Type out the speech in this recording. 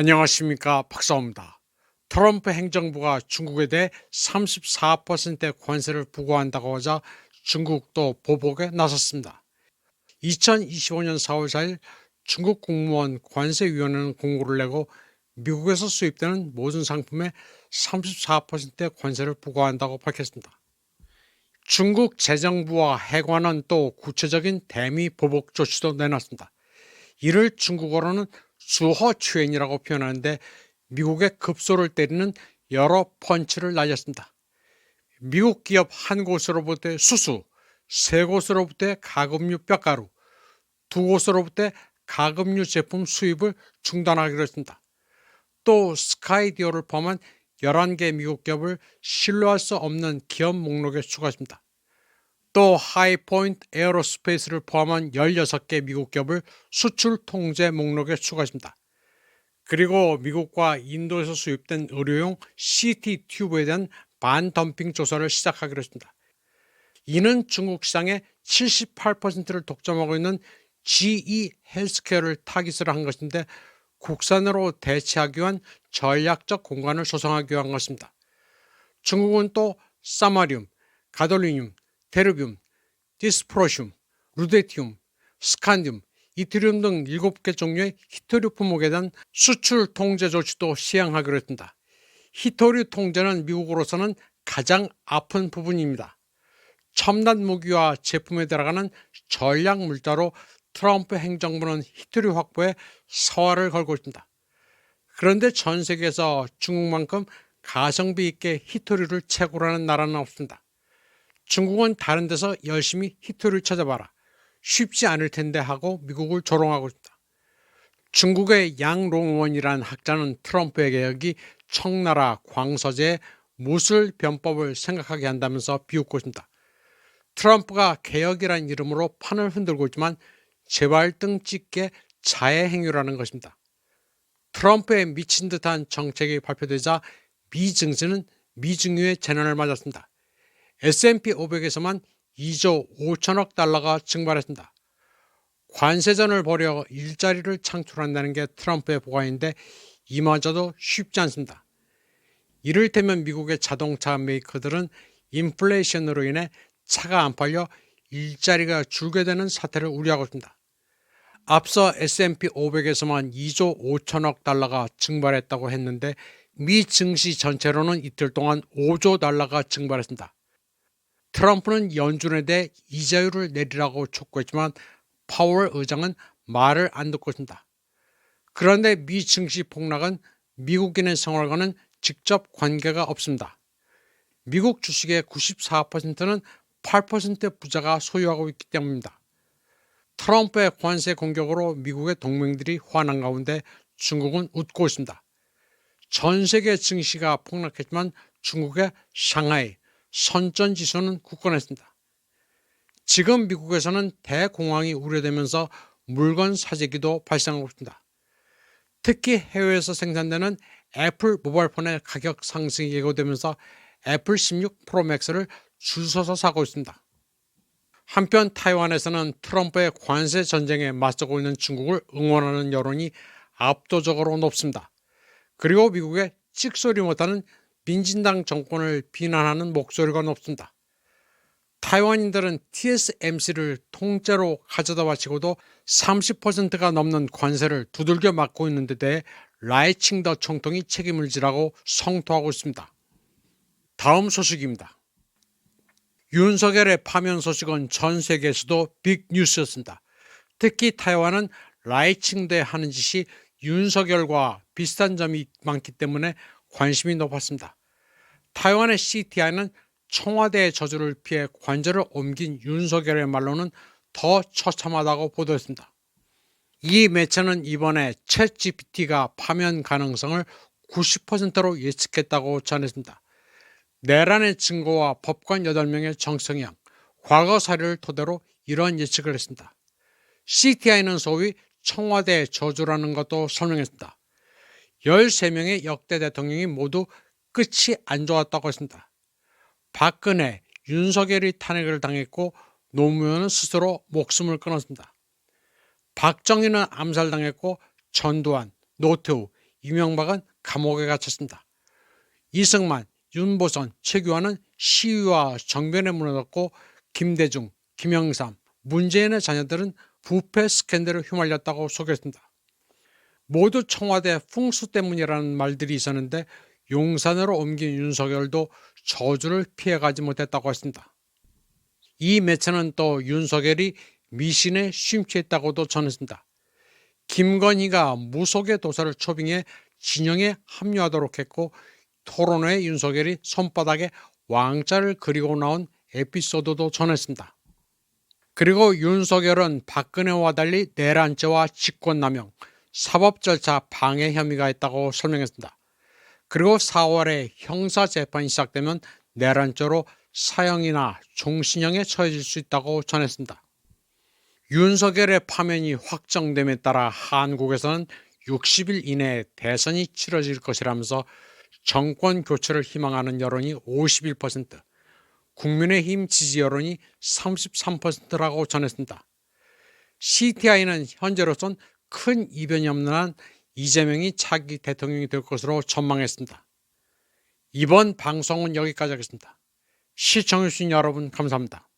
안녕하십니까 박사입니다. 트럼프 행정부가 중국에 대해 34%의 관세를 부과한다고 하자 중국도 보복에 나섰습니다. 2025년 4월 4일 중국 공무원 관세위원회는 공고를 내고 미국에서 수입되는 모든 상품에 34%의 관세를 부과한다고 밝혔습니다. 중국 재정부와 해관은 또 구체적인 대미 보복 조치도 내놨습니다. 이를 중국어로는 수허추엔이라고 표현하는데 미국의 급소를 때리는 여러 펀치를 날렸습니다. 미국 기업 한 곳으로부터의 수수, 세 곳으로부터의 가금류 뼈가루, 두 곳으로부터의 가금류 제품 수입을 중단하기로 했습니다. 또 스카이디오를 포함한 11개 미국 기업을 신뢰할 수 없는 기업 목록에 추가했습니다. 또 하이포인트 에어로스페이스를 포함한 16개 미국 기업을 수출 통제 목록에 추가했습니다. 그리고 미국과 인도에서 수입된 의료용 CT 튜브에 대한 반덤핑 조사를 시작하기로 했습니다. 이는 중국 시장의 78%를 독점하고 있는 GE 헬스케어를 타깃으로 한 것인데 국산으로 대체하기 위한 전략적 공간을 조성하기 위한 것입니다. 중국은 또 사마리움, 가돌리늄, 테르뷴, 디스프로슘, 루데티움, 스칸디움, 이트리움 등 7개 종류의 히토류 품목에 대한 수출 통제 조치도 시행하기로 했습니다. 히토류 통제는 미국으로서는 가장 아픈 부분입니다. 첨단 무기와 제품에 들어가는 전략 물자로 트럼프 행정부는 히토류 확보에 서화를 걸고 있습니다. 그런데 전 세계에서 중국만큼 가성비 있게 히토류를 채굴하는 나라는 없습니다. 중국은 다른 데서 열심히 히토를 찾아봐라. 쉽지 않을 텐데 하고 미국을 조롱하고 있다. 중국의 양롱원이라는 학자는 트럼프에게 여기 청나라 광서제의 무술 변법을 생각하게 한다면서 비웃고 있습니다. 트럼프가 개혁이란 이름으로 판을 흔들고 있지만 재발등 찢게 자해 행위라는 것입니다. 트럼프의 미친 듯한 정책이 발표되자 미 증시는 미증유의 재난을 맞았습니다. S&P 500에서만 2조 5천억 달러가 증발했습니다. 관세전을 벌여 일자리를 창출한다는 게 트럼프의 보관인데 이마저도 쉽지 않습니다. 이를테면 미국의 자동차 메이커들은 인플레이션으로 인해 차가 안 팔려 일자리가 줄게 되는 사태를 우려하고 있습니다. 앞서 S&P 500에서만 2조 5천억 달러가 증발했다고 했는데 미 증시 전체로는 이틀 동안 5조 달러가 증발했습니다. 트럼프는 연준에 대해 이자율을 내리라고 촉구했지만 파월 의장은 말을 안 듣고 있습니다. 그런데 미 증시 폭락은 미국인의 생활과는 직접 관계가 없습니다. 미국 주식의 94%는 8%의 부자가 소유하고 있기 때문입니다. 트럼프의 관세 공격으로 미국의 동맹들이 화난 가운데 중국은 웃고 있습니다. 전 세계 증시가 폭락했지만 중국의 상하이, 선전지수는 굳건했습니다. 지금 미국에서는 대공황이 우려되면서 물건 사재기도 발생하고 있습니다. 특히 해외에서 생산되는 애플 모바일폰의 가격 상승이 예고되면서 애플 16 프로맥스를 줄 서서 사고 있습니다. 한편 타이완에서는 트럼프의 관세 전쟁에 맞서고 있는 중국을 응원하는 여론이 압도적으로 높습니다. 그리고 미국의 찍소리 못하는 민진당 정권을 비난하는 목소리가 높습니다. 타이완인들은 TSMC를 통째로 가져다 바치고도 30%가 넘는 관세를 두들겨 맞고 있는데 대해 라이칭더 총통이 책임을 지라고 성토하고 있습니다. 다음 소식입니다. 윤석열의 파면 소식은 전 세계에서도 빅 뉴스였습니다. 특히 타이완은 라이칭대 하는 짓이 윤석열과 비슷한 점이 많기 때문에 관심이 높았습니다. 타이완의 CTI는 청와대의 저주를 피해 관절을 옮긴 윤석열의 말로는 더 처참하다고 보도했습니다. 이 매체는 이번에 챗 GPT가 파면 가능성을 90%로 예측했다고 전했습니다. 내란의 증거와 법관 8명의 정성형, 과거 사례를 토대로 이런 예측을 했습니다. CTI는 소위 청와대의 저주라는 것도 설명했습니다. 13명의 역대 대통령이 모두 끝이 안 좋았다고 했습니다. 박근혜, 윤석열이 탄핵을 당했고 노무현은 스스로 목숨을 끊었습니다. 박정희는 암살당했고 전두환, 노태우, 이명박은 감옥에 갇혔습니다. 이승만, 윤보선, 최규환은 시위와 정변에 무너졌고 김대중, 김영삼, 문재인의 자녀들은 부패 스캔들을 휘말렸다고 소개했습니다. 모두 청와대 풍수 때문이라는 말들이 있었는데 용산으로 옮긴 윤석열도 저주를 피해가지 못했다고 했습니다. 이 매체는 또 윤석열이 미신에 심취했다고도 전했습니다. 김건희가 무속의 도사를 초빙해 진영에 합류하도록 했고 토론회에 윤석열이 손바닥에 왕자를 그리고 나온 에피소드도 전했습니다. 그리고 윤석열은 박근혜와 달리 내란죄와 직권남용, 사법 절차 방해 혐의가 있다고 설명했습니다. 그리고 4월에 형사 재판이 시작되면 내란죄로 사형이나 종신형에 처해질 수 있다고 전했습니다. 윤석열의 파면이 확정됨에 따라 한국에서는 60일 이내에 대선이 치러질 것이라면서 정권 교체를 희망하는 여론이 51%, 국민의힘 지지 여론이 33%라고 전했습니다. CTI는 현재로선 큰 이변이 없는 한 이재명이 차기 대통령이 될 것으로 전망했습니다. 이번 방송은 여기까지 하겠습니다. 시청해주신 여러분 감사합니다.